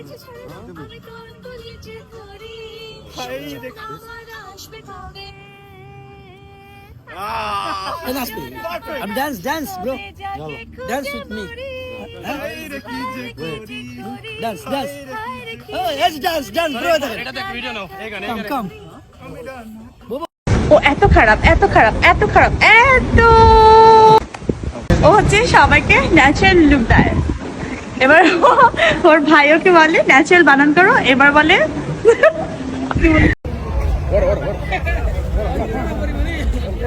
পিছে ছেড়ে দাও, আমি তোর গলি যে ধরি। হাই রে। আমার আসবে কবে? এই নাচবি আমি ডান্স ডান্স ব্রো কবে যাকে খুঁজে Dance with me. হায় রে কি? Oh, let's dance, dance, brother. Come, come. ও এত খারাপ এত খারাপ এত খারাপ এত! ও হচ্ছে সবাইকে ন্যাচারাল লুক দেয়। এবার ওর ভাই ওকে বলে ন্যাচারাল বানান করো। এবার বলে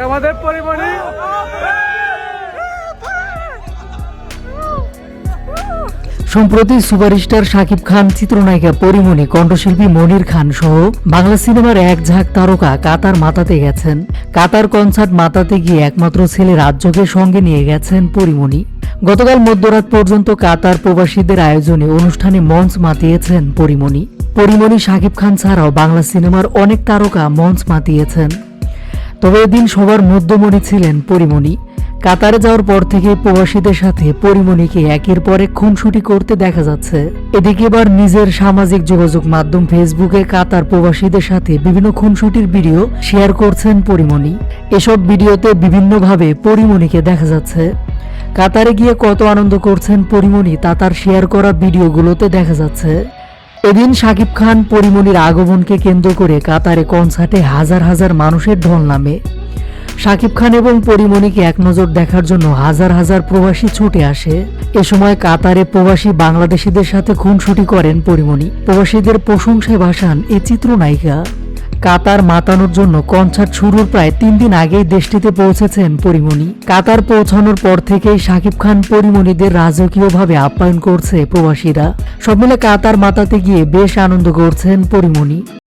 আমাদের পরিমণি। সম্প্রতি সুপারস্টার শাকিব খান চিত্রনায়িকা পরিমণি কণ্ঠশিল্পী মনির খান সহ বাংলা সিনেমার এক ঝাঁক তারকা কাতার মাতাতে গেছেন। কাতার কনসার্ট মাতাতে গিয়ে একমাত্র ছেলে রাজ্যকে সঙ্গে নিয়ে গেছেন পরিমণি। গতকাল মধ্যরাত পর্যন্ত কাতার প্রবাসীদের আয়োজনে অনুষ্ঠানে মঞ্চ মাতিয়েছেন পরিমণি। পরিমণি শাকিব খান ছাড়াও বাংলা সিনেমার অনেক তারকা মঞ্চ মাতিয়েছেন। তবে এদিন সবার মধ্যমণি ছিলেন পরিমণি। কাতারে যাওয়ার পর থেকে প্রবাসীদের সাথে পরিমণিকে একের পর এক খুনসুটি করতে দেখা যাচ্ছে। এদিকে এবার নিজের সামাজিক যোগাযোগ মাধ্যম ফেসবুকে কাতার প্রবাসীদের সাথে বিভিন্ন খুনসুটির ভিডিও শেয়ার করছেন পরিমণি। এসব ভিডিওতে বিভিন্নভাবে পরিমণিকে দেখা যাচ্ছে। কাতারে গিয়ে কত আনন্দ করছেন পরিমণি তা তার শেয়ার করা ভিডিওগুলোতে দেখা যাচ্ছে। এদিন শাকিব খান পরিমণির আগমনকে কেন্দ্র করে কাতারে কনসার্টে হাজার হাজার মানুষের ঢল নামে। শাকিব খান এবং পরিমণিকে এক নজর দেখার জন্য হাজার হাজার প্রবাসী ছুটে আসে। এ সময় কাতারে প্রবাসী বাংলাদেশিদের সাথে খুনসুটি করেন পরিমণি। প্রবাসীদের প্রশংসায় ভাসান এই চিত্রনায়িকা। কাতার মাতানোর জন্য কনসার্ট শুরুর প্রায় তিন দিন আগেই দেশটিতে পৌঁছেছেন পরিমণি। কাতার পৌঁছানোর পর থেকেই শাকিব খান পরিমণিদের রাজকীয়ভাবে আপ্যায়ন করছে প্রবাসীরা। সব মিলে কাতার মাতাতে গিয়ে বেশ আনন্দ করছেন পরিমণি।